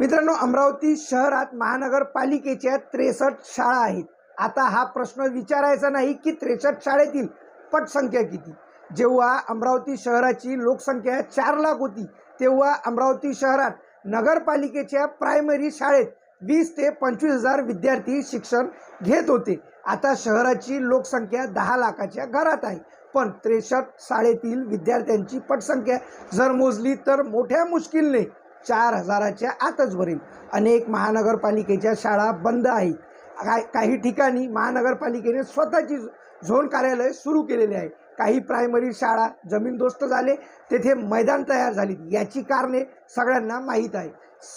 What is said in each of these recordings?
मित्रांनो अमरावती शहरात महानगरपालिकेच्या त्रेसष्ट शाळा आहेत. आता हा प्रश्न विचारायचा नाही की त्रेसष्ट शाळेतील पटसंख्या किती? जेव्हा अमरावती शहराची लोकसंख्या चार लाख होती तेव्हा अमरावती शहरात नगरपालिकेच्या प्रायमरी शाळेत वीस ते पंचवीस हजार विद्यार्थी शिक्षण घेत होते. आता शहराची लोकसंख्या दहा लाखाच्या घरात आहे. पण त्रेसष्ट शाळेतील विद्यार्थ्यांची पटसंख्या जर मोजली तर मोठ्या मुश्किलने चार हजाराच्या आतच भरेल अनेक महानगरपालिकेच्या शाळा बंद आहेत. काय काही ठिकाणी महानगरपालिकेने स्वतःची झोन कार्यालय सुरू केलेले आहे. काही प्रायमरी शाळा जमीनदोस्त झाले तेथे मैदान तयार झाली याची कारणे सगळ्यांना माहीत आहे.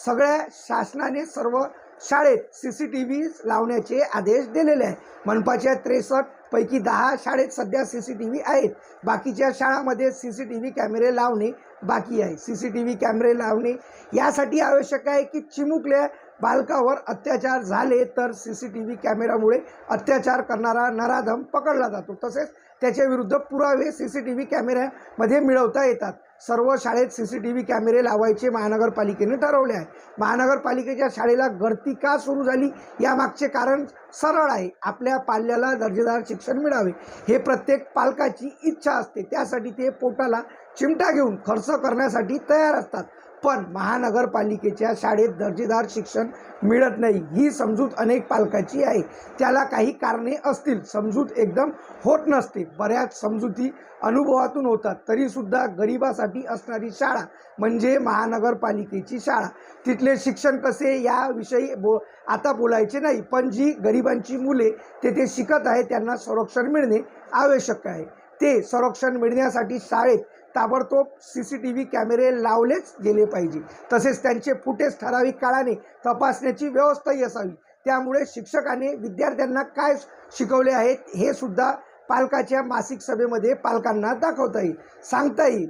सगळ्या शासनाने सर्व शाळेत सी सी टी व्ही लावण्याचे आदेश दिलेले आहे. मनपाच्या त्रेसष्ट पैकी दहा शाळेत सध्या सी सी टी व्ही आहेत. बाकीच्या शाळांमध्ये सी सी टी व्ही कॅमेरे लावणे बाकी आहे. सी सी टी व्ही कॅमेरे लावणे यासाठी आवश्यक आहे की चिमुकल्या बालकावर अत्याचार झाले तर सी सी टी व्ही कॅमेरामुळे अत्याचार करणारा नराधम पकडला जातो. तसेच त्याच्या विरुद्ध पुरावे सी सी टी व्ही कॅमेऱ्यामध्ये मिळवता येतात. सर्व शाळेत सी सी टी व्ही कॅमेरे लावायचे महानगरपालिकेने ठरवले आहे. महानगरपालिकेच्या शाळेला गर्दी का सुरू झाली? यामागचे कारण सरळ आहे. आपल्या पाल्याला दर्जेदार शिक्षण मिळावे. हे प्रत्येक पालकाची इच्छा असते. त्यासाठी ते पोटाला चिमटा घेऊन खर्च करण्यासाठी तयार असतात. पण महानगरपालिकेच्या शाळेत दर्जेदार शिक्षण मिळत नाही. ही समजूत अनेक पालकाची आहे. त्याला काही कारणे असतील. समजूत एकदम होत नसते. बऱ्याच समजुती अनुभवातून होतात. तरीसुद्धा गरिबासाठी असणारी शाळा म्हणजे महानगरपालिकेची शाळा. तिथले शिक्षण कसे याविषयी बो आता बोलायचे नाही. पण जी गरिबांची मुले तेथे शिकत आहे त्यांना संरक्षण मिळणे आवश्यक आहे. ते संरक्षण मिळण्यासाठी शाळेत ताबडतोब सी सी टी व्ही कॅमेरे लावलेच गेले पाहिजे. तसेच त्यांचे फुटेज ठराविक काळाने तपासण्याची व्यवस्थाही असावी. त्यामुळे शिक्षकाने विद्यार्थ्यांना काय शिकवले आहेत हे सुद्धा पालकाच्या मासिक सभेमध्ये पालकांना दाखवता येईल. सांगता येईल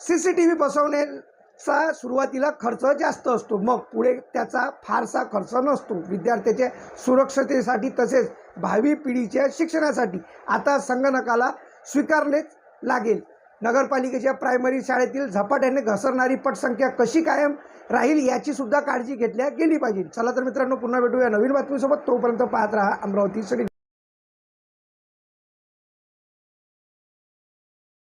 सी सी टी व्ही बसवण्याचा सुरुवातीला खर्च जास्त असतो मग पुढे त्याचा फारसा खर्च नसतो. विद्यार्थ्याच्या सुरक्षतेसाठी तसेच भावी पिढीच्या शिक्षणासाठी. आता संगणकाला स्वीकारलेच लागेल. नगरपालिकेच्या प्रायमरी शाळेतील झपाट्याने घसरणारी पटसंख्या कशी कायम राहील याची सुद्धा काळजी घेतल्या गेली पाहिजे. चला तर मित्रांनो पुन्हा भेटूया नवीन बातमीसोबत. तोपर्यंत पाहत राहा अमरावती सगळी